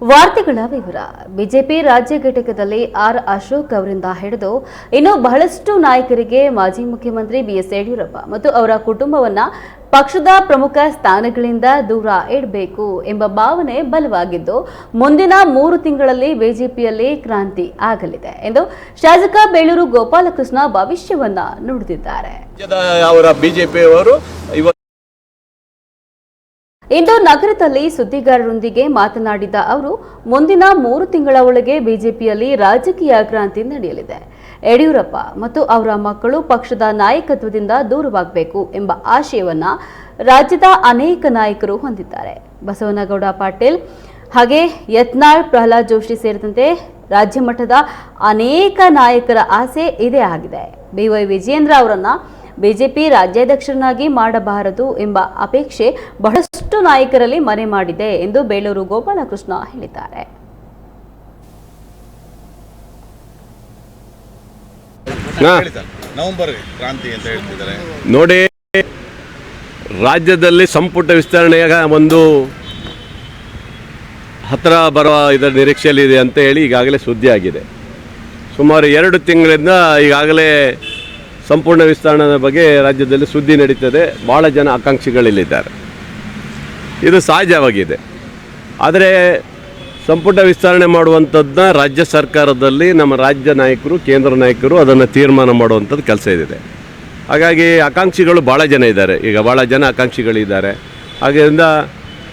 ವಾರ್ತೆಗಳ ವಿವರ. ಬಿಜೆಪಿ ರಾಜ್ಯ ಘಟಕದಲ್ಲಿ ಆರ್ ಅಶೋಕ್ ಅವರಿಂದ ಹಿಡಿದು ಇನ್ನು ಬಹಳಷ್ಟು ನಾಯಕರಿಗೆ ಮಾಜಿ ಮುಖ್ಯಮಂತ್ರಿ ಬಿಎಸ್ ಯಡಿಯೂರಪ್ಪ ಮತ್ತು ಅವರ ಕುಟುಂಬವನ್ನ ಪಕ್ಷದ ಪ್ರಮುಖ ಸ್ಥಾನಗಳಿಂದ ದೂರ ಇಡಬೇಕು ಎಂಬ ಭಾವನೆ ಬಲವಾಗಿದ್ದು, ಮುಂದಿನ ಮೂರು ತಿಂಗಳಲ್ಲಿ ಬಿಜೆಪಿಯಲ್ಲಿ ಕ್ರಾಂತಿ ಆಗಲಿದೆ ಎಂದು ಶಾಸಕ ಬೇಳೂರು ಗೋಪಾಲಕೃಷ್ಣ ಭವಿಷ್ಯವನ್ನ ನುಡಿದಿದ್ದಾರೆ. ಇಂದು ನಗರದಲ್ಲಿ ಸುದ್ದಿಗಾರರೊಂದಿಗೆ ಮಾತನಾಡಿದ ಅವರು, ಮುಂದಿನ ಮೂರು ತಿಂಗಳ ಒಳಗೆ ಬಿಜೆಪಿಯಲ್ಲಿ ರಾಜಕೀಯ ಕ್ರಾಂತಿ ನಡೆಯಲಿದೆ. ಯಡಿಯೂರಪ್ಪ ಮತ್ತು ಅವರ ಮಕ್ಕಳು ಪಕ್ಷದ ನಾಯಕತ್ವದಿಂದ ದೂರವಾಗಬೇಕು ಎಂಬ ಆಶಯವನ್ನ ರಾಜ್ಯದ ಅನೇಕ ನಾಯಕರು ಹೊಂದಿದ್ದಾರೆ. ಬಸವನಗೌಡ ಪಾಟೀಲ್ ಹಾಗೆ ಯತ್ನಾಳ್ ಪ್ರಹ್ಲಾದ್ ಜೋಶಿ ಸೇರಿದಂತೆ ರಾಜ್ಯ ಮಟ್ಟದ ಅನೇಕ ನಾಯಕರ ಆಸೆ ಇದೇ ಆಗಿದೆ. ಬಿವೈ ವಿಜಯೇಂದ್ರ ಅವರನ್ನ ಬಿಜೆಪಿ ರಾಜ್ಯಾಧ್ಯಕ್ಷರನ್ನಾಗಿ ಮಾಡಬಾರದು ಎಂಬ ಅಪೇಕ್ಷೆ ಬಹಳಷ್ಟು ನಾಯಕರಲ್ಲಿ ಮನೆ ಮಾಡಿದೆ ಎಂದು ಬೇಲೂರು ಗೋಪಾಲಕೃಷ್ಣ ಹೇಳಿದ್ದಾರೆ. ಹಾ. ಹೇಳಿ ನವೆಂಬರ್ ಕ್ರಾಂತಿ ಅಂತ ಹೇಳ್ತಿದ್ದಾರೆ. ನೋಡಿ ರಾಜ್ಯದಲ್ಲಿ ಸಂಪುಟ ವಿಸ್ತರಣೆಯ ಒಂದು ಹತ್ತಿರ ಬರುವ ಇದರ ನಿರೀಕ್ಷೆಯಲ್ಲಿದೆ ಅಂತ ಹೇಳಿ ಈಗಾಗಲೇ ಸುದ್ದಿ ಆಗಿದೆ. ಸುಮಾರು ಎರಡು ತಿಂಗಳಿಂದ ಈಗಾಗಲೇ ಸಂಪೂರ್ಣ ವಿಸ್ತರಣೆ ಬಗ್ಗೆ ರಾಜ್ಯದಲ್ಲಿ ಸುದ್ದಿ ನಡೀತದೆ. ಭಾಳ ಜನ ಆಕಾಂಕ್ಷಿಗಳಿಲ್ಲಿದ್ದಾರೆ. ಇದು ಸಹಜವಾಗಿದೆ. ಆದರೆ ಸಂಪುಟ ವಿಸ್ತರಣೆ ಮಾಡುವಂಥದ್ದನ್ನ ರಾಜ್ಯ ಸರ್ಕಾರದಲ್ಲಿ ನಮ್ಮ ರಾಜ್ಯ ನಾಯಕರು, ಕೇಂದ್ರ ನಾಯಕರು ಅದನ್ನು ತೀರ್ಮಾನ ಮಾಡುವಂಥದ್ದು ಕೆಲಸ ಇದೆ ಹಾಗಾಗಿ ಆಕಾಂಕ್ಷಿಗಳು ಭಾಳ ಜನ ಇದ್ದಾರೆ. ಈಗ ಭಾಳ ಜನ ಆಕಾಂಕ್ಷಿಗಳಿದ್ದಾರೆ. ಹಾಗೆಯಿಂದ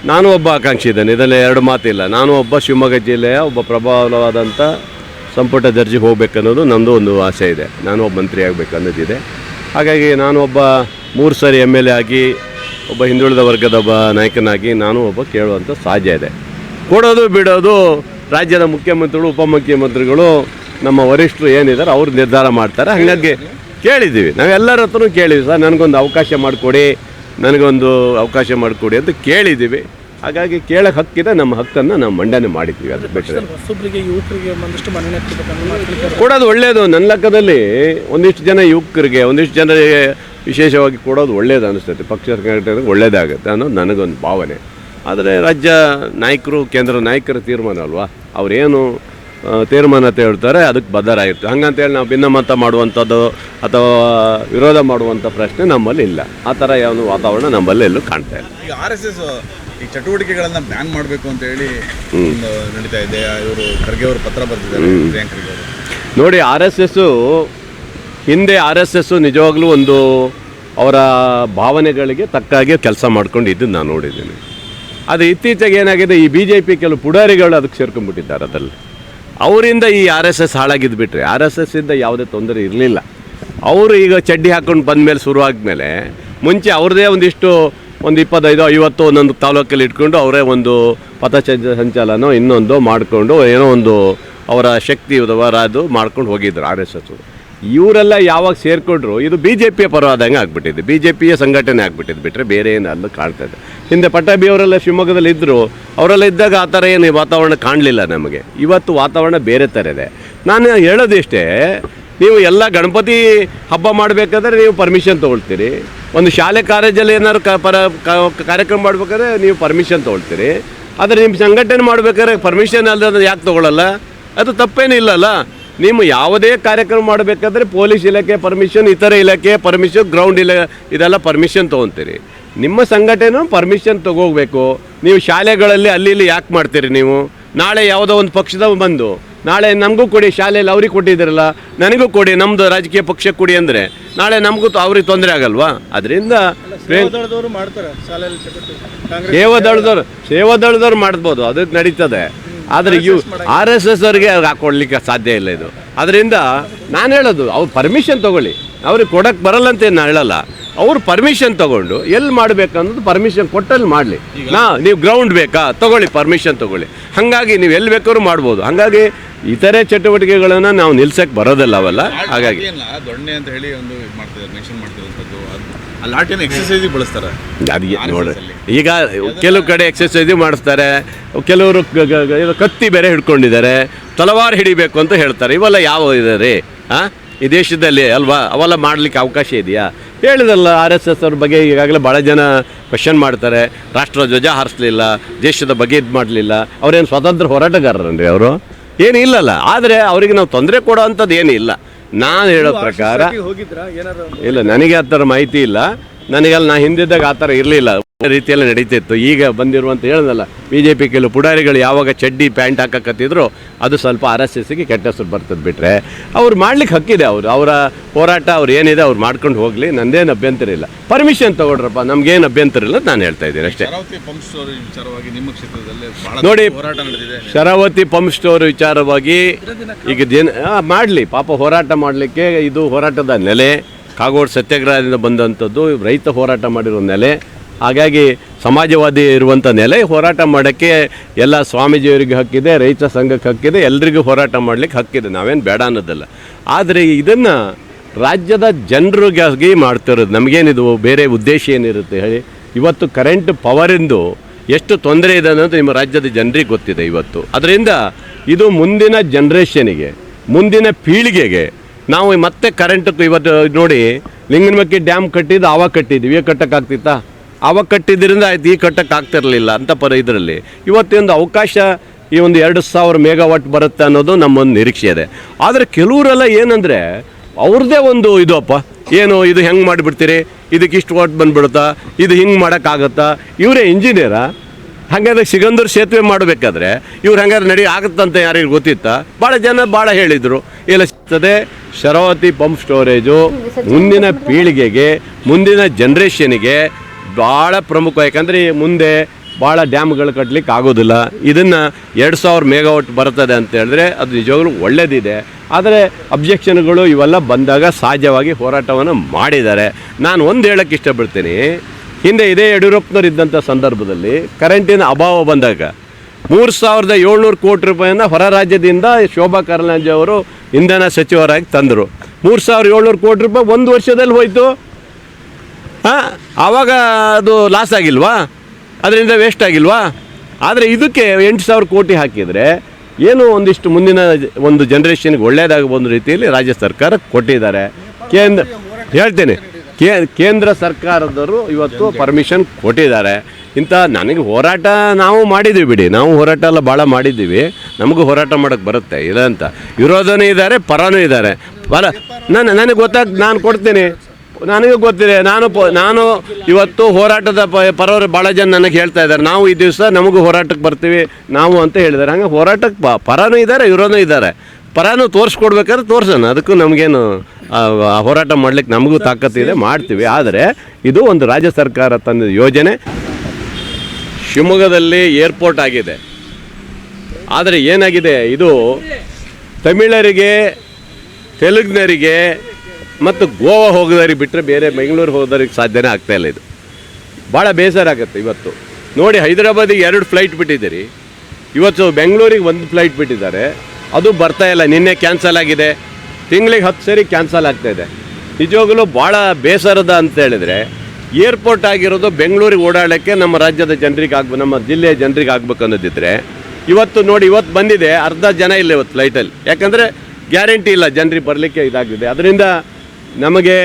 ನಾನು ಒಬ್ಬ ಆಕಾಂಕ್ಷಿ ಇದ್ದೇನೆ. ಇದರಲ್ಲಿ ಎರಡು ಮಾತಿಲ್ಲ. ನಾನು ಒಬ್ಬ ಶಿವಮೊಗ್ಗ ಜಿಲ್ಲೆಯ ಒಬ್ಬ ಪ್ರಭಾವವಾದಂಥ ಸಂಪುಟ ದರ್ಜೆಗೆ ಹೋಗಬೇಕನ್ನೋದು ನನ್ನದು ಒಂದು ಆಸೆ ಇದೆ. ನಾನು ಒಬ್ಬ ಮಂತ್ರಿ ಆಗಬೇಕನ್ನೋದಿದೆ ಹಾಗಾಗಿ ನಾನು ಒಬ್ಬ ಮೂರು ಸಾರಿ ಎಂ ಎಲ್ ಎ ಆಗಿ ಒಬ್ಬ ಹಿಂದುಳಿದ ವರ್ಗದ ಒಬ್ಬ ನಾಯಕನಾಗಿ ನಾನು ಒಬ್ಬ ಕೇಳುವಂಥ ಸಾಧ್ಯ ಇದೆ. ಕೊಡೋದು ಬಿಡೋದು ರಾಜ್ಯದ ಮುಖ್ಯಮಂತ್ರಿಗಳು ಉಪಮುಖ್ಯಮಂತ್ರಿಗಳು ನಮ್ಮ ವರಿಷ್ಠರು ಏನಿದ್ದಾರೆ ಅವ್ರು ನಿರ್ಧಾರ ಮಾಡ್ತಾರೆ. ಹಾಗಾಗಿ ಕೇಳಿದ್ದೀವಿ. ನಾವೆಲ್ಲರ ಹತ್ರನೂ ಕೇಳಿದ್ವಿ ಸರ್ ನನಗೊಂದು ಅವಕಾಶ ಮಾಡಿಕೊಡಿ ನನಗೊಂದು ಅವಕಾಶ ಮಾಡಿಕೊಡಿ ಅಂತ ಕೇಳಿದ್ದೀವಿ. ಹಾಗಾಗಿ ಕೇಳಕ್ಕೆ ಹಕ್ಕಿದೆ. ನಮ್ಮ ಹಕ್ಕನ್ನು ನಾವು ಮಂಡನೆ ಮಾಡಿದ್ದೀವಿ. ಅದು ಬಿಟ್ಟರೆ. ಕೊಡೋದು ಒಳ್ಳೆಯದು ನನ್ನ ಲೆಕ್ಕದಲ್ಲಿ ಒಂದಿಷ್ಟು ಜನ ಯುವಕರಿಗೆ ಒಂದಿಷ್ಟು ಜನರಿಗೆ ವಿಶೇಷವಾಗಿ ಕೊಡೋದು ಒಳ್ಳೇದು ಅನಿಸ್ತೈತೆ ಪಕ್ಷ ಸಂಘಟನೆಗೆ ಒಳ್ಳೆಯದಾಗುತ್ತೆ ಅನ್ನೋದು ನನಗೊಂದು ಭಾವನೆ. ಆದರೆ ರಾಜ್ಯ ನಾಯಕರು ಕೇಂದ್ರ ನಾಯಕರ ತೀರ್ಮಾನ ಅಲ್ವಾ? ಅವರೇನು ತೀರ್ಮಾನ ಅಂತ ಹೇಳ್ತಾರೆ ಅದಕ್ಕೆ ಬದ್ಧರಾಗಿರ್ತೀವಿ ಹಂಗಂತೇಳಿ ನಾವು ಭಿನ್ನಮತ ಮಾಡುವಂಥದ್ದು ಅಥವಾ ವಿರೋಧ ಮಾಡುವಂಥ ಪ್ರಶ್ನೆ ನಮ್ಮಲ್ಲಿ ಇಲ್ಲ. ಆ ಥರ ಯಾವ ವಾತಾವರಣ ನಮ್ಮಲ್ಲಿ ಎಲ್ಲೂ ಕಾಣ್ತಾ ಇಲ್ಲ. ಈಗ ಆರ್ ಎಸ್ ಎಸ್ ಈ ಚಟುವಟಿಕೆಗಳನ್ನು ಬ್ಯಾನ್ ಮಾಡಬೇಕು ಅಂತ ಹೇಳಿ ನಡೀತಾ ಇದೆ. ಇವರು ಖರ್ಗೆ ಅವರು ಪತ್ರ ಬರೆದಿದ್ದಾರೆ ನೋಡಿ ಆರ್ ಎಸ್ ಎಸ್ಸು ಹಿಂದೆ ಆರ್ ಎಸ್ ಎಸ್ಸು ನಿಜವಾಗ್ಲೂ ಒಂದು ಅವರ ಭಾವನೆಗಳಿಗೆ ತಕ್ಕಾಗೆ ಕೆಲಸ ಮಾಡ್ಕೊಂಡಿದ್ದು ನಾನು ನೋಡಿದ್ದೀನಿ. ಅದು ಇತ್ತೀಚೆಗೆ ಏನಾಗಿದೆ, ಈ ಬಿ ಜೆ ಪಿ ಕೆಲವು ಪುಡಾರಿಗಳು ಅದಕ್ಕೆ ಸೇರ್ಕೊಂಡ್ಬಿಟ್ಟಿದ್ದಾರೆ ಅದರಲ್ಲಿ. ಅವರಿಂದ ಈ ಆರ್ ಎಸ್ ಎಸ್ ಹಾಳಾಗಿದ್ದು ಬಿಟ್ಟರೆ ಆರ್ ಎಸ್ ಎಸ್ಸಿಂದ ಯಾವುದೇ ತೊಂದರೆ ಇರಲಿಲ್ಲ. ಅವರು ಈಗ ಚಡ್ಡಿ ಹಾಕೊಂಡು ಬಂದಮೇಲೆ ಶುರುವಾದ್ಮೇಲೆ ಮುಂಚೆ ಅವ್ರದ್ದೇ ಒಂದಿಷ್ಟು, ಒಂದು ಇಪ್ಪತ್ತೈದು, ಐವತ್ತು ಒಂದೊಂದು ತಾಲೂಕಲ್ಲಿ ಇಟ್ಕೊಂಡು ಅವರೇ ಒಂದು ಪಥ ಸಂಚಾಲನೋ ಇನ್ನೊಂದು ಮಾಡಿಕೊಂಡು ಏನೋ ಒಂದು ಅವರ ಶಕ್ತಿ ಅದು ಮಾಡ್ಕೊಂಡು ಹೋಗಿದ್ರು ಆರ್ ಎಸ್ ಎಸ್ ಇವರೆಲ್ಲ ಯಾವಾಗ ಸೇರಿಕೊಂಡ್ರು, ಇದು ಬಿ ಜೆ ಪಿಯ ಪರವಾದಂಗೆ ಆಗ್ಬಿಟ್ಟಿದೆ. ಬಿ ಜೆ ಪಿಯ ಸಂಘಟನೆ ಆಗ್ಬಿಟ್ಟಿದ್ದು ಬಿಟ್ಟರೆ ಬೇರೆ ಏನು ಅಲ್ಲೂ ಕಾಣ್ತಾ ಇದೆ ಹಿಂದೆ ಪಟ್ಟಾಭಿ ಅವರೆಲ್ಲ ಶಿವಮೊಗ್ಗದಲ್ಲಿ ಇದ್ದರು ಅವರೆಲ್ಲ ಇದ್ದಾಗ ಆ ಥರ ಏನು ವಾತಾವರಣ ಕಾಣಲಿಲ್ಲ ನಮಗೆ. ಇವತ್ತು ವಾತಾವರಣ ಬೇರೆ ಥರ ಇದೆ. ನಾನು ಹೇಳೋದಿಷ್ಟೇ, ನೀವು ಎಲ್ಲ ಗಣಪತಿ ಹಬ್ಬ ಮಾಡಬೇಕಾದ್ರೆ ನೀವು ಪರ್ಮಿಷನ್ ತೊಗೊಳ್ತೀರಿ. ಒಂದು ಶಾಲೆ ಕಾಲೇಜಲ್ಲಿ ಏನಾದ್ರು ಕ ಪರ ಕಾರ್ಯಕ್ರಮ ಮಾಡ್ಬೇಕಾದ್ರೆ ನೀವು ಪರ್ಮಿಷನ್ ತೊಗೊಳ್ತೀರಿ. ಆದರೆ ನಿಮ್ಮ ಸಂಘಟನೆ ಮಾಡಬೇಕಾದ್ರೆ ಪರ್ಮಿಷನ್ ಅಲ್ಲದೆ ಯಾಕೆ ತೊಗೊಳ್ಳಲ್ಲ? ಅದು ತಪ್ಪೇನಿಲ್ಲಲ್ಲ ನೀವು ಯಾವುದೇ ಕಾರ್ಯಕ್ರಮ ಮಾಡಬೇಕಾದ್ರೆ ಪೊಲೀಸ್ ಇಲಾಖೆ ಪರ್ಮಿಷನ್ ಇತರ ಇಲಾಖೆ ಪರ್ಮಿಷನ್ ಗ್ರೌಂಡ್ ಇಲಾ ಇದೆಲ್ಲ ಪರ್ಮಿಷನ್ ತೊಗೊತೀರಿ. ನಿಮ್ಮ ಸಂಘಟನೆ ಪರ್ಮಿಷನ್ ತಗೋಬೇಕು ನೀವು ಶಾಲೆಗಳಲ್ಲಿ ಅಲ್ಲಿ ಇಲ್ಲಿ ಯಾಕೆ ಮಾಡ್ತೀರಿ ನೀವು? ನಾಳೆ ಯಾವುದೋ ಒಂದು ಪಕ್ಷದವ ಬಂದು ನಾಳೆ ನಮಗೂ ಕೊಡಿ ಶಾಲೆಯಲ್ಲಿ ಅವ್ರಿಗೆ ಕೊಟ್ಟಿದ್ದೀರಲ್ಲ ನನಗೂ ಕೊಡಿ ನಮ್ಮದು ರಾಜಕೀಯ ಪಕ್ಷ ಕೊಡಿ ಅಂದರೆ ನಾಳೆ ನಮಗೂ ಅವ್ರಿಗೆ ತೊಂದರೆ ಆಗಲ್ವಾ? ಅದರಿಂದ ಸೇವಾ ದಳದವ್ರು ಸೇವಾದಳದವ್ರು ಸೇವಾದಳದವ್ರು ಮಾಡ್ಬೋದು ಅದಕ್ಕೆ ನಡೀತದೆ. ಆದರೆ ಯು ಆರ್ ಎಸ್ ಎಸ್ ಅವ್ರಿಗೆ ಹಾಕೊಡ್ಲಿಕ್ಕೆ ಸಾಧ್ಯ ಇಲ್ಲ ಇದು. ಅದರಿಂದ ನಾನು ಹೇಳೋದು ಅವ್ರು ಪರ್ಮಿಷನ್ ತಗೊಳ್ಳಿ. ಅವ್ರಿಗೆ ಕೊಡಕ್ಕೆ ಬರಲ್ಲ ಅಂತ ನಾನು ಹೇಳಲ್ಲ. ಅವ್ರು ಪರ್ಮಿಷನ್ ತೊಗೊಂಡು ಎಲ್ಲಿ ಮಾಡಬೇಕು ಅನ್ನೋದು ಪರ್ಮಿಷನ್ ಕೊಟ್ಟಲ್ಲಿ ಮಾಡಲಿ. ನಾ ನೀವು ಗ್ರೌಂಡ್ ಬೇಕಾ? ತೊಗೊಳ್ಳಿ ಪರ್ಮಿಷನ್ ತಗೊಳ್ಳಿ. ಹಾಗಾಗಿ ನೀವು ಎಲ್ಲಿ ಬೇಕಾದ್ರೂ ಮಾಡ್ಬೋದು. ಹಾಗಾಗಿ ಇತರೆ ಚಟುವಟಿಕೆಗಳನ್ನು ನಾವು ನಿಲ್ಸಕ್ಕೆ ಬರೋದಲ್ಲ ಅವೆಲ್ಲ. ಹಾಗಾಗಿ ದೊಣ್ಣೆ ಅಂತ ಹೇಳಿ ಒಂದು ಮಾಡ್ತಿದ್ದಾರೆ ಎಕ್ಸಸೈಸ್ ಬಳಸ್ತಾರೆ. ಅದು ನೋಡಿ ಈಗ ಕೆಲವು ಕಡೆ ಎಕ್ಸಸೈಸ್ ಮಾಡಿಸ್ತಾರೆ. ಕೆಲವರು ಗ- ಗ- ಗ- ಇದು ಕತ್ತಿ ಬೇರೆ ಹಿಡ್ಕೊಂಡಿದ್ದಾರೆ. ತಲವಾರು ಹಿಡಿಬೇಕು ಅಂತ ಹೇಳ್ತಾರೆ. ಇವೆಲ್ಲ ಯಾವ ಇದೆ ರೀ? ಹಾಂ ಈ ದೇಶದಲ್ಲಿ ಅಲ್ವಾ? ಅವೆಲ್ಲ ಮಾಡಲಿಕ್ಕೆ ಅವಕಾಶ ಇದೆಯಾ? ಹೇಳಿದಲ್ಲ ಆರ್ ಎಸ್ ಎಸ್ ಅವ್ರ ಬಗ್ಗೆ ಈಗಾಗಲೇ ಭಾಳ ಜನ ಕ್ವಶನ್ ಮಾಡ್ತಾರೆ. ರಾಷ್ಟ್ರ ಧ್ವಜ ಹಾರಿಸ್ಲಿಲ್ಲ ದೇಶದ ಬಗ್ಗೆ ಇದು ಮಾಡಲಿಲ್ಲ. ಅವ್ರೇನು ಸ್ವತಂತ್ರ ಹೋರಾಟಗಾರರನ್ರಿ ಅವರು? ಏನು ಇಲ್ಲಲ್ಲ ಆದರೆ ಅವರಿಗೆ ನಾವು ತೊಂದರೆ ಕೊಡೋ ಅಂಥದ್ದು ಏನೂ ಇಲ್ಲ ನಾನು ಹೇಳೋ ಪ್ರಕಾರ ಇಲ್ಲ ನನಗೆ ಆ ಥರ ಮಾಹಿತಿ ಇಲ್ಲ. ನನಗಲ್ಲಿ ನಾ ಹಿಂದಿದ್ದಾಗ ಆ ಥರ ಇರಲಿಲ್ಲ. ರೀತಿಯಲ್ಲಿ ನಡೀತಿತ್ತು. ಈಗ ಬಂದಿರುವಂತ ಹೇಳಿದಲ್ಲ ಬಿ ಜೆ ಪಿ ಕೆಲವು ಪುಡಾರಿಗಳು ಯಾವಾಗ ಚಡ್ಡಿ ಪ್ಯಾಂಟ್ ಹಾಕಕತ್ತಿದ್ರು ಅದು ಸ್ವಲ್ಪ ಆರ್ ಎಸ್ ಎಸ್ಗೆ ಕೆಟ್ಟ ಹೆಸರು ಬರ್ತದೆ ಬಿಟ್ಟರೆ ಅವ್ರು ಮಾಡ್ಲಿಕ್ಕೆ ಹಕ್ಕಿದೆ ಅವರು. ಅವರ ಹೋರಾಟ ಅವ್ರು ಏನಿದೆ ಅವ್ರು ಮಾಡ್ಕೊಂಡು ಹೋಗಲಿ ನಂದೇನು ಅಭ್ಯಂತರ ಇಲ್ಲ. ಪರ್ಮಿಷನ್ ತಗೊಳ್ರಪ್ಪ ನಮ್ಗೇನು ಅಭ್ಯಂತರ ಇಲ್ಲ ನಾನು ಹೇಳ್ತಾ ಇದ್ದೀನಿ ಅಷ್ಟೇ. ನೋಡಿ, ಶರಾವತಿ ಪಂಪ್ ಸ್ಟೋರ್ ವಿಚಾರವಾಗಿ ಈಗ ಜನ ಮಾಡಲಿ ಪಾಪ ಹೋರಾಟ ಮಾಡಲಿಕ್ಕೆ ಇದು ಹೋರಾಟದ ನೆಲೆ. ಕಾಗೋಡು ಸತ್ಯಾಗ್ರಹದಿಂದ ಬಂದಂಥದ್ದು ರೈತ ಹೋರಾಟ ಮಾಡಿರೋ ನೆಲೆ. ಹಾಗಾಗಿ ಸಮಾಜವಾದಿ ಇರುವಂಥ ನೆಲೆ ಹೋರಾಟ ಮಾಡೋಕ್ಕೆ ಎಲ್ಲ ಸ್ವಾಮೀಜಿಯವರಿಗೆ ಹಕ್ಕಿದೆ, ರೈತ ಸಂಘಕ್ಕೆ ಹಕ್ಕಿದೆ, ಎಲ್ರಿಗೂ ಹೋರಾಟ ಮಾಡಲಿಕ್ಕೆ ಹಕ್ಕಿದೆ. ನಾವೇನು ಬೇಡ ಅನ್ನೋದಲ್ಲ. ಆದರೆ ಇದನ್ನು ರಾಜ್ಯದ ಜನರಿಗಾಗಿ ಮಾಡ್ತಿರೋದು. ನಮಗೇನಿದು ಬೇರೆ ಉದ್ದೇಶ ಏನಿರುತ್ತೆ ಹೇಳಿ? ಇವತ್ತು ಕರೆಂಟ್ ಪವರಿಂದು ಎಷ್ಟು ತೊಂದರೆ ಇದೆ ಅನ್ನೋದು ನಿಮ್ಮ ರಾಜ್ಯದ ಜನರಿಗೆ ಗೊತ್ತಿದೆ ಇವತ್ತು. ಅದರಿಂದ ಇದು ಮುಂದಿನ ಜನ್ರೇಷನಿಗೆ ಮುಂದಿನ ಪೀಳಿಗೆಗೆ ನಾವು ಮತ್ತೆ ಕರೆಂಟ್ ಇವತ್ತು ನೋಡಿ ಲಿಂಗನಮಕ್ಕಿ ಡ್ಯಾಮ್ ಕಟ್ಟಿದ್ದು ಆವಾಗ ಕಟ್ಟಿದ್ವಿ ಈಗ ಕಟ್ಟೋಕ್ಕಾಗ್ತಿತ್ತಾ? ಆವಾಗ ಕಟ್ಟಿದ್ದರಿಂದ ಆಯ್ತು ಈಗ ಕಟ್ಟಕ್ಕಾಗ್ತಿರ್ಲಿಲ್ಲ ಅಂತ ಪರ ಇದರಲ್ಲಿ. ಇವತ್ತೊಂದು ಅವಕಾಶ, ಈ ಒಂದು ಎರಡು ಸಾವಿರ ಮೆಗಾವಾಟ್ ಬರುತ್ತೆ ಅನ್ನೋದು ನಮ್ಮೊಂದು ನಿರೀಕ್ಷೆ ಇದೆ. ಆದರೆ ಕೆಲವರೆಲ್ಲ ಏನಂದರೆ, ಅವ್ರದ್ದೇ ಒಂದು ಇದು ಅಪ್ಪ ಏನು, ಇದು ಹೆಂಗೆ ಮಾಡಿಬಿಡ್ತೀರಿ? ಇದಕ್ಕೆ ಇಷ್ಟು ವಾಟ್ ಬಂದುಬಿಡುತ್ತಾ? ಇದು ಹಿಂಗೆ ಮಾಡೋಕ್ಕಾಗತ್ತಾ? ಇವರೇ ಇಂಜಿನಿಯರಾ ಹಾಗಾದ್ರೆ ಸಿಗಂದೂರು ಸೇತುವೆ ಮಾಡಬೇಕಾದ್ರೆ ಇವ್ರು ಹಂಗಾದ್ರೆ ನಡಿ ಆಗುತ್ತಂತ ಯಾರಿಗೂ ಗೊತ್ತಿತ್ತಾ? ಭಾಳ ಜನ ಭಾಳ ಹೇಳಿದರು. ಇಲ್ಲ, ಸಿಗ್ತದೆ. ಶರಾವತಿ ಪಂಪ್ ಸ್ಟೋರೇಜು, ಮುಂದಿನ ಪೀಳಿಗೆಗೆ, ಮುಂದಿನ ಜನ್ರೇಷನಿಗೆ ಭಾಳ ಪ್ರಮುಖ. ಯಾಕಂದರೆ ಮುಂದೆ ಭಾಳ ಡ್ಯಾಮ್ಗಳು ಕಟ್ಟಲಿಕ್ಕೆ ಆಗೋದಿಲ್ಲ. ಇದನ್ನು ಎರಡು ಸಾವಿರ ಮೆಗಾವಟ್ ಬರ್ತದೆ ಅಂತ ಹೇಳಿದ್ರೆ ಅದು ನಿಜವಾಗ್ಲೂ ಒಳ್ಳೆಯದಿದೆ ಆದರೆ ಅಬ್ಜೆಕ್ಷನ್ಗಳು ಇವೆಲ್ಲ ಬಂದಾಗ ಸಹಜವಾಗಿ ಹೋರಾಟವನ್ನು ಮಾಡಿದ್ದಾರೆ. ನಾನು ಒಂದು ಹೇಳೋಕ್ಕೆ ಇಷ್ಟಪಡ್ತೀನಿ. ಹಿಂದೆ ಇದೇ ಯಡಿಯೂರಪ್ಪನವ್ರು ಇದ್ದಂಥ ಸಂದರ್ಭದಲ್ಲಿ ಕರೆಂಟಿನ ಅಭಾವ ಬಂದಾಗ ಮೂರು ಸಾವಿರದ ಏಳ್ನೂರು ಕೋಟಿ ರೂಪಾಯಿಯನ್ನು ಹೊರ ರಾಜ್ಯದಿಂದ ಶೋಭಾ ಕರಂದ್ಲಾಜೆ ಅವರು ಇಂಧನ ಸಚಿವರಾಗಿ ತಂದರು. ಮೂರು ಸಾವಿರದ ಏಳ್ನೂರು ಕೋಟಿ ರೂಪಾಯಿ ಒಂದು ವರ್ಷದಲ್ಲಿ ಹೋಯಿತು. ಹಾಂ ಆವಾಗ ಅದು ಲಾಸ್ ಆಗಿಲ್ವಾ? ಅದರಿಂದ ವೇಸ್ಟ್ ಆಗಿಲ್ವಾ? ಆದರೆ ಇದಕ್ಕೆ ಎಂಟು ಸಾವಿರ ಕೋಟಿ ಹಾಕಿದರೆ ಏನು ಒಂದಿಷ್ಟು ಮುಂದಿನ ಒಂದು ಜನ್ರೇಷನ್ಗೆ ಒಳ್ಳೆಯದಾಗುವ ಒಂದು ರೀತಿಯಲ್ಲಿ ರಾಜ್ಯ ಸರ್ಕಾರ ಕೊಟ್ಟಿದ್ದಾರೆ. ಕೇಂದ್ರ ಹೇಳ್ತೇನೆ. ಕೇ ಕೇಂದ್ರ ಸರ್ಕಾರದವರು ಇವತ್ತು ಪರ್ಮಿಷನ್ ಕೊಟ್ಟಿದ್ದಾರೆ. ಇಂಥ ನನಗೆ ಹೋರಾಟ ನಾವು ಮಾಡಿದ್ದೀವಿ ಬಿಡಿ. ನಾವು ಹೋರಾಟ ಎಲ್ಲ ಭಾಳ ಮಾಡಿದ್ದೀವಿ. ನಮಗೂ ಹೋರಾಟ ಮಾಡೋಕ್ಕೆ ಬರುತ್ತೆ. ಇಲ್ಲ ಅಂತ. ವಿರೋಧನೂ ಇದ್ದಾರೆ ಪರನೂ ಇದ್ದಾರೆ. ಪರ ನಾನು ನನಗೆ ಗೊತ್ತಾಗ ನಾನು ಕೊಡ್ತೀನಿ. ನನಗೆ ಗೊತ್ತಿದೆ. ನಾನು ಪ ನಾನು ಇವತ್ತು ಹೋರಾಟದ ಪ ಪರವರು ಭಾಳ ಜನ ನನಗೆ ಹೇಳ್ತಾ ಇದ್ದಾರೆ. ನಾವು ಈ ದಿವಸ ನಮಗೂ ಹೋರಾಟಕ್ಕೆ ಬರ್ತೀವಿ ನಾವು ಅಂತ ಹೇಳಿದ್ದಾರೆ. ಹಂಗೆ ಹೋರಾಟಕ್ಕೆ ಪರನೂ ಇದ್ದಾರೆ ವಿರೋಧನೂ ಇದ್ದಾರೆ. ಪರನೂ ತೋರಿಸ್ಕೊಡ್ಬೇಕಾದ್ರೆ ತೋರಿಸೋಣ. ಅದಕ್ಕೂ ನಮಗೇನು ಹೋರಾಟ ಮಾಡ್ಲಿಕ್ಕೆ ನಮಗೂ ತಾಕತ್ತಿದೆ ಮಾಡ್ತೀವಿ. ಆದರೆ ಇದು ಒಂದು ರಾಜ್ಯ ಸರ್ಕಾರ ತಂದ ಯೋಜನೆ. ಶಿವಮೊಗ್ಗದಲ್ಲಿ ಏರ್ಪೋರ್ಟ್ ಆಗಿದೆ. ಆದರೆ ಏನಾಗಿದೆ? ಇದು ತಮಿಳರಿಗೆ, ತೆಲುಗಿನರಿಗೆ ಮತ್ತು ಗೋವಾ ಹೋಗೋದರಿಗೆ ಬಿಟ್ಟರೆ ಬೇರೆ ಬೆಂಗಳೂರು ಹೋಗೋದರಿಗೆ ಸಾಧ್ಯನೇ ಆಗ್ತಾ ಇಲ್ಲ ಇದು. ಭಾಳ ಬೇಸರ ಆಗುತ್ತೆ ಇವತ್ತು. ನೋಡಿ, ಹೈದರಾಬಾದಿಗೆ ಎರಡು ಫ್ಲೈಟ್ ಬಿಟ್ಟಿದ್ದೀರಿ. ಇವತ್ತು ಬೆಂಗಳೂರಿಗೆ ಒಂದು ಫ್ಲೈಟ್ ಬಿಟ್ಟಿದ್ದಾರೆ. ಅದು ಬರ್ತಾ ಇಲ್ಲ. ನಿನ್ನೆ ಕ್ಯಾನ್ಸಲ್ ಆಗಿದೆ. ತಿಂಗಳಿಗೆ ಹತ್ತು ಸರಿ ಕ್ಯಾನ್ಸಲ್ ಆಗ್ತಾ ಇದೆ. ನಿಜವಾಗಲೂ ಭಾಳ ಬೇಸರದ ಅಂತ ಹೇಳಿದರೆ, ಏರ್ಪೋರ್ಟ್ ಆಗಿರೋದು ಬೆಂಗಳೂರಿಗೆ ಓಡಾಡೋಕ್ಕೆ ನಮ್ಮ ರಾಜ್ಯದ ಜನರಿಗೆ ಆಗ್ಬೇಕು ನಮ್ಮ ಜಿಲ್ಲೆಯ ಜನರಿಗೆ ಆಗ್ಬೇಕು ಅನ್ನೋದಿದ್ರೆ, ಇವತ್ತು ನೋಡಿ ಇವತ್ತು ಬಂದಿದೆ, ಅರ್ಧ ಜನ ಇಲ್ಲ ಇವತ್ತು ಫ್ಲೈಟಲ್ಲಿ ಯಾಕಂದರೆ ಗ್ಯಾರಂಟಿ ಇಲ್ಲ, ಜನರಿಗೆ ಬರಲಿಕ್ಕೆ ಇದಾಗಿದೆ. ಅದರಿಂದ ನಮಗೆ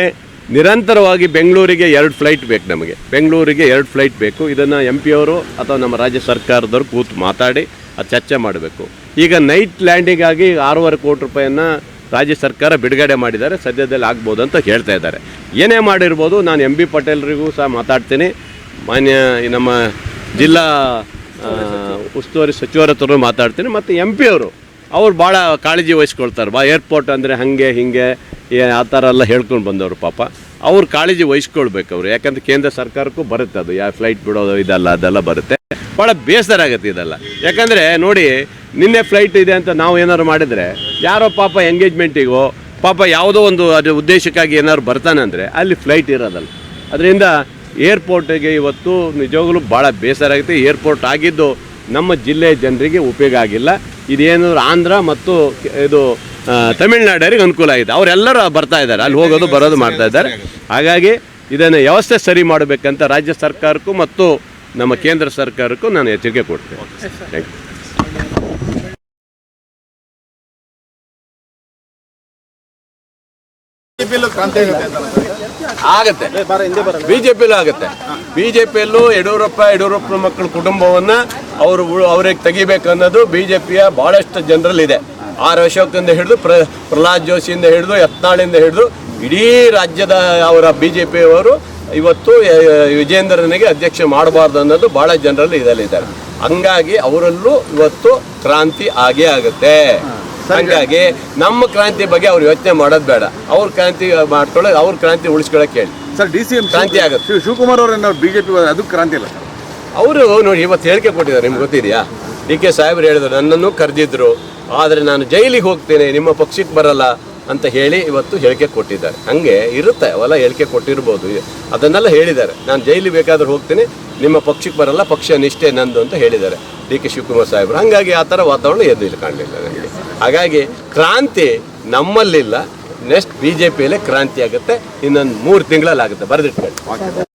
ನಿರಂತರವಾಗಿ ಬೆಂಗಳೂರಿಗೆ ಎರಡು ಫ್ಲೈಟ್ ಬೇಕು ನಮಗೆ. ಬೆಂಗಳೂರಿಗೆ ಎರಡು ಫ್ಲೈಟ್ ಬೇಕು. ಇದನ್ನು ಎಂ ಪಿ ಅವರು ಅಥವಾ ನಮ್ಮ ರಾಜ್ಯ ಸರ್ಕಾರದವ್ರು ಕೂತು ಮಾತಾಡಿ ಅದು ಚರ್ಚೆ ಮಾಡಬೇಕು. ಈಗ ನೈಟ್ ಲ್ಯಾಂಡಿಂಗಾಗಿ ಆರೂವರೆ ಕೋಟಿ ರೂಪಾಯಿಯನ್ನು ರಾಜ್ಯ ಸರ್ಕಾರ ಬಿಡುಗಡೆ ಮಾಡಿದ್ದಾರೆ, ಸದ್ಯದಲ್ಲಿ ಆಗ್ಬೋದು ಅಂತ ಹೇಳ್ತಾ ಇದ್ದಾರೆ. ಏನೇ ಮಾಡಿರ್ಬೋದು, ನಾನು ಎಂ ಬಿ ಪಟೇಲ್ರಿಗೂ ಸಹ ಮಾತಾಡ್ತೀನಿ. ಮಾನ್ಯ ನಮ್ಮ ಜಿಲ್ಲಾ ಉಸ್ತುವಾರಿ ಸಚಿವರ ಹತ್ರ ಮಾತಾಡ್ತೀನಿ. ಮತ್ತು ಎಂ ಪಿ ಅವರು, ಅವ್ರು ಭಾಳ ಕಾಳಜಿ ವಹಿಸ್ಕೊಳ್ತಾರೆ. ಬಾ, ಏರ್ಪೋರ್ಟ್ ಅಂದರೆ ಹಾಗೆ, ಹಿಂಗೆ ಆ ಥರ ಎಲ್ಲ ಹೇಳ್ಕೊಂಡು ಬಂದವರು ಪಾಪ. ಅವ್ರು ಕಾಳಜಿ ವಹಿಸ್ಕೊಳ್ಬೇಕು ಅವರು. ಯಾಕಂದ್ರೆ ಕೇಂದ್ರ ಸರ್ಕಾರಕ್ಕೂ ಬರುತ್ತೆ ಅದು. ಯಾವ ಫ್ಲೈಟ್ ಬಿಡೋದು, ಇದೆಲ್ಲ, ಅದೆಲ್ಲ ಬರುತ್ತೆ. ಭಾಳ ಬೇಸರ ಆಗುತ್ತೆ ಇದೆಲ್ಲ. ಯಾಕಂದರೆ ನೋಡಿ ನಿನ್ನೆ ಫ್ಲೈಟ್ ಇದೆ ಅಂತ ನಾವು ಏನಾದ್ರು ಮಾಡಿದರೆ ಯಾರೋ ಪಾಪ ಎಂಗೇಜ್ಮೆಂಟಿಗೋ ಪಾಪ ಯಾವುದೋ ಒಂದು ಅದು ಉದ್ದೇಶಕ್ಕಾಗಿ ಏನಾದ್ರು ಬರ್ತಾನೆ ಅಂದರೆ ಅಲ್ಲಿ ಫ್ಲೈಟ್ ಇರೋದಲ್ಲ. ಅದರಿಂದ ಏರ್ಪೋರ್ಟಿಗೆ ಇವತ್ತು ನಿಜವಾಗ್ಲೂ ಭಾಳ ಬೇಸರ ಆಗುತ್ತೆ. ಏರ್ಪೋರ್ಟ್ ಆಗಿದ್ದು ನಮ್ಮ ಜಿಲ್ಲೆಯ ಜನರಿಗೆ ಉಪಯೋಗ ಆಗಿಲ್ಲ. ಇದೇನಾದ್ರು ಆಂಧ್ರ ಮತ್ತು ಇದು ತಮಿಳ್ನಾಡರಿಗೆ ಅನುಕೂಲ ಆಗಿದೆ. ಅವರೆಲ್ಲರೂ ಬರ್ತಾ ಇದ್ದಾರೆ. ಅಲ್ಲಿ ಹೋಗೋದು ಬರೋದು ಮಾಡ್ತಾ ಇದ್ದಾರೆ. ಹಾಗಾಗಿ ಇದನ್ನು ವ್ಯವಸ್ಥೆ ಸರಿ ಮಾಡಬೇಕಂತ ರಾಜ್ಯ ಸರ್ಕಾರಕ್ಕೂ ಮತ್ತು ನಮ್ಮ ಕೇಂದ್ರ ಸರ್ಕಾರಕ್ಕೂ ನಾನು ಎಚ್ಚರಿಕೆ ಕೊಡ್ತೇನೆ. ಥ್ಯಾಂಕ್ ಯು ಬಿಜೆಪಿಯಲ್ಲೂ ಕ್ರಾಂತಿ ಆಗುತ್ತೆ ಬಿಜೆಪಿಯಲ್ಲೂ ಆಗುತ್ತೆ. ಬಿಜೆಪಿಯಲ್ಲೂ ಯಡಿಯೂರಪ್ಪ ಯಡಿಯೂರಪ್ಪನ ಮಕ್ಕಳ ಕುಟುಂಬವನ್ನ ಅವರು ಅವ್ರಿಗೆ ತೆಗಿಬೇಕನ್ನೋದು ಬಿಜೆಪಿಯ ಬಹಳಷ್ಟು ಜನರಲ್ಲಿದೆ. ಆರ್ ಅಶೋಕಿಂದ ಹಿಡಿದು ಪ್ರ ಪ್ರಹ್ಲಾದ್ ಜೋಶಿಯಿಂದ ಹಿಡಿದು ಯತ್ನಾಳಿಂದ ಹಿಡಿದು ಇಡೀ ರಾಜ್ಯದ ಅವರ ಬಿಜೆಪಿಯವರು ಇವತ್ತು ವಿಜೇಂದ್ರನಿಗೆ ಅಧ್ಯಕ್ಷ ಮಾಡಬಾರ್ದು ಅನ್ನೋದು ಬಹಳ ಜನರಲ್ಲಿ ಇದರಲ್ಲಿದ್ದಾರೆ. ಹಂಗಾಗಿ ಅವರಲ್ಲೂ ಇವತ್ತು ಕ್ರಾಂತಿ ಆಗೇ ಆಗುತ್ತೆ. ಹಂಗಾಗಿ ನಮ್ಮ ಕ್ರಾಂತಿ ಬಗ್ಗೆ ಅವ್ರು ಯೋಚನೆ ಮಾಡೋದು ಬೇಡ. ಅವ್ರ ಕ್ರಾಂತಿ ಮಾಡ್ಕೊಳ್ಳೋ ಅವ್ರ ಕ್ರಾಂತಿ ಉಳಿಸ್ಕೊಳ್ಳೋಕೆ ಹೇಳಿ. ಸರ್ ಡಿ ಸಿ ಎಂ ಕ್ರಾಂತಿ ಆಗುತ್ತೆ. ಶಿವಕುಮಾರ್ ಅವರೇನು ಬಿಜೆಪಿ ಅದು ಕ್ರಾಂತಿ ಇಲ್ಲ ಅವರು ನೋಡಿ ಇವತ್ತು ಹೇಳಿಕೆ ಕೊಟ್ಟಿದ್ದಾರೆ ನಿಮ್ಗೆ ಗೊತ್ತಿದೆಯಾ? ಡಿ ಕೆ ಸಾಹೇಬ್ರು ಹೇಳಿದ್ರು ನನ್ನನ್ನು ಕರೆದಿದ್ರು ಆದರೆ ನಾನು ಜೈಲಿಗೆ ಹೋಗ್ತೇನೆ ನಿಮ್ಮ ಪಕ್ಷಕ್ಕೆ ಬರಲ್ಲ ಅಂತ ಹೇಳಿ ಇವತ್ತು ಹೇಳಿಕೆ ಕೊಟ್ಟಿದ್ದಾರೆ. ಹಂಗೆ ಇರುತ್ತೆ ಅವೆಲ್ಲ ಹೇಳಿಕೆ ಕೊಟ್ಟಿರ್ಬೋದು. ಅದನ್ನೆಲ್ಲ ಹೇಳಿದ್ದಾರೆ. ನಾನು ಜೈಲಿಗೆ ಬೇಕಾದರೂ ಹೋಗ್ತೀನಿ ನಿಮ್ಮ ಪಕ್ಷಕ್ಕೆ ಬರಲ್ಲ ಪಕ್ಷ ನಿಷ್ಠೆ ನಂದು ಅಂತ ಹೇಳಿದ್ದಾರೆ ಡಿ ಕೆ ಶಿವಕುಮಾರ್ ಸಾಹೇಬರು. ಹಂಗಾಗಿ ಆ ಥರ ವಾತಾವರಣ ಎದ್ದು ಇಲ್ಲಿ ಕಾಣಲಿಲ್ಲ ನನಗೆ. ಹಾಗಾಗಿ ಕ್ರಾಂತಿ ನಮ್ಮಲ್ಲಿಲ್ಲ. ನೆಕ್ಸ್ಟ್ ಬಿ ಜೆ ಪಿಯಲ್ಲೇ ಕ್ರಾಂತಿ ಆಗುತ್ತೆ. ಇನ್ನೊಂದು ಮೂರು ತಿಂಗಳಲ್ಲಿ ಆಗುತ್ತೆ ಬರೆದಿಟ್ಕೊಳ್ಳಿ